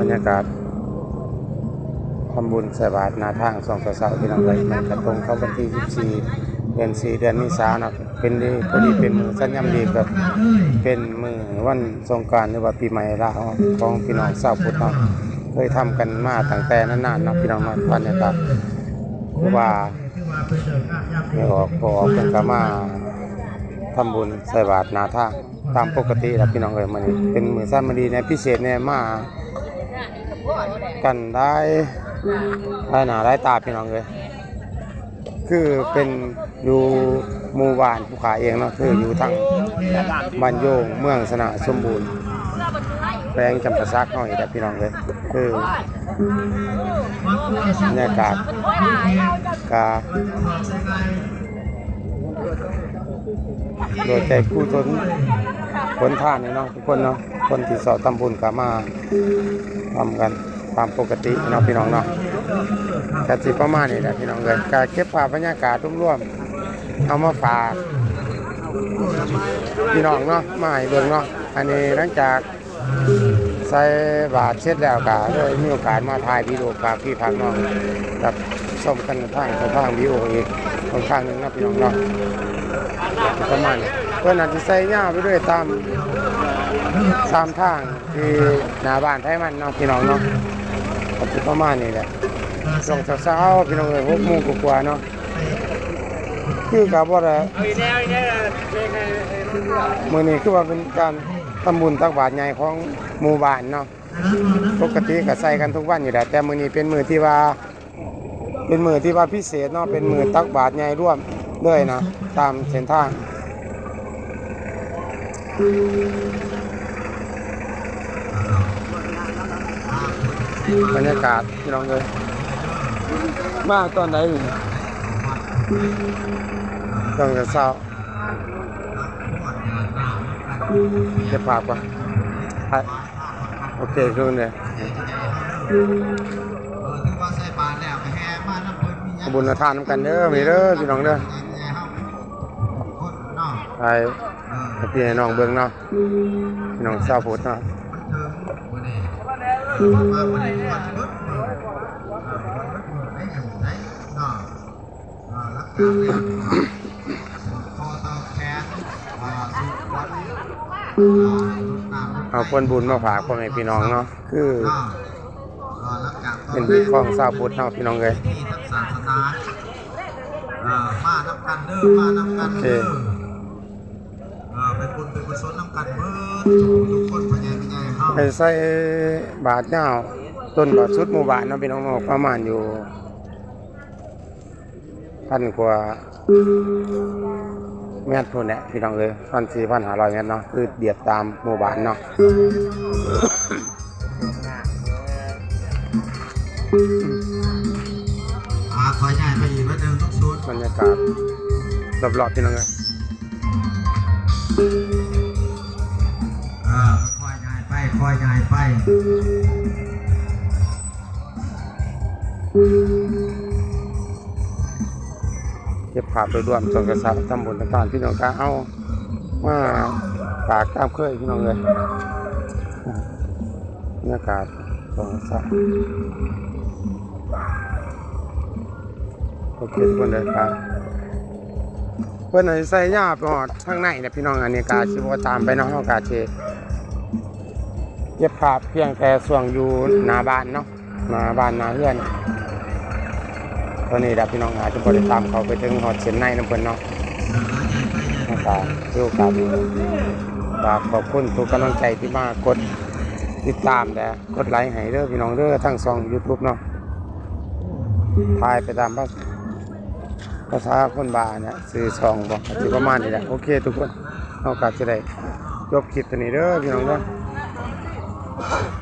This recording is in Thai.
บรรยากาศทำบุญใส่บาตรนาทางสองสาวๆพี่น้องเลยมันกระตรงเข้าวันที่14เดือน 4 เดือนเมีสาเนาะเป็นดีพอดีเป็นมือสัญญามดีกับเป็นมือวันสงกรารหรือว่าปีใหม่ลาวของพี่น้องชาวพุทธเนาะเคยทำกันมาตั้งแต่นานๆเนาะพี่น้องเนาบรรยากาศคือว่าไม่ออกพอออกเป็นก็มาทำบุญใส่บาตรนาทางตามปกติแล้วพี่น้องเลยมันเป็นมือสั้นมาดีในพิเศษเนี่ยมา กันได้ได้หนาได้ตาพี่น้องเลยคือเป็นอยู่หมู่บ้านผู้ขาเองเนาะคืออยู่ทางบ้านโยงเมืองสนาสมบูรณ์แปลงจำปาซักหน่อยแต่พี่น้องเลยคือบรรยากาศกาโดยใจผู้ทนคนท่านเนาะทุกคนเนาะ คนที่สอดตำบุญก็มาทำกันตามปกติเนาะพี่น้องเนาะกสิประมาณนี้แหละพี่น้องเลยการเก็บภาพบรรยากาศร่วมๆเอามาฝากพี่น้องเนาะมาให้เบิ่งเนาะอันนี้หลังจากใส่บาทเช็ดแล้วก็เลยมีโอกาสมาถ่ายวิดีโอฝากพี่ฝากน้องกับชมกันทางทางวิดีโออีกค่อนข้างหนึงนาะพี่น้องเนาะประมาณเพื่อนอาจจะใส่ย่าไปด้วยตาม ตามทางที่หน้าบ้านไทยมันเนาะพี่น้องเนาะก็สิประมาณนี้แหละช่วงเช้าๆพี่น้องเอ้ยหกโมงกว่าๆเนาะคือกับว่าอะไรมื้อนี้คือว่าเป็นการทำบุญตักบาตรใหญ่ของหมู่บ้านเนาะปกติก็ใส่กันทุกวันอยู่แล้วแต่มื้อนี้เป็นมือที่ว่า เป็นมือที่ว่าพิเศษเนาะเป็นมือตักบาตรใหญ่ร่วมด้วยนะตามเส้นทาง บรรยากาศพี่น้องเอ้ยมากตอนไหนนี่ต้องจะเศร้าเก็บภาพก่อนโอเคคืนเลยขบุญทานนำกันเด้อมีเด้อพี่น้องเด้อไปให้พี่น้องเบิ่งเนาะพี่น้องชาวพุทธเนาะ เอาคนบุญมาฝากพ่อแม่พี่น้องเนาะคือเป็นวิของชาวพุทธเนาะพี่น้องเลยที่ทางศาสนาเอ่อมาทำกันเด้อมาทำกันเด้อเอ่อเป็นบุญเป็นกุศลนำกันเบิดทุกคน ไปใส่บาทเจ้าต้นบาทสุดหมู่บ้านเนาะพี่น้องเนาะประมาณอยู่พันกว่าเมตรพุ่นแหละพี่น้องเลยพันสี่พันห้าร้อยเมตรเนาะคือเดียบตามหมู่บ้านเนาะอาถอยใหญ่ไปอีกแล้วหนึ่งต้องชุดบรรยากาศรอบๆพี่น้องเลย คอยใหญ่ไปเก็บภาพโดยรวมส่วนกระสับทำบุญต่างๆพี่น้องก็เอามาฝากตามเคยพี่น้องเลยบรรยากาศส่วนกระสับโอเคทุกคนเลยครับเพื่อนไหนใส่ยาปหอดข้างในเนี่ยพี่น้องอันนี้กาชิวตามไปนาะเฮากาเช เย็บภาเพียงแต่ส่วงอยู่หน้าบ้านเนาะหน้าบ้านหน้าเฮือนตอนนี้ดับพี่น้องอาจจะบริตามเขาไปถึงหอดเชียนในน้ำเพิ่นเนาะนะครับที่โอกาสนี้ฝากขอบคุณทุกกำลังใจที่มากดติดตามแต่กดไลค์ให้เด้อพี่น้องเด้อทั้งสอง YouTube เนาะทายไปตามภาษาภาษาคนบาเนี่ยสื่อซองบอกสิประมาณนี้แหละโอเคทุกคนเอากาสจะได้จบคลิปตัวนี้เด้อพี่น้องเด้อ Oh.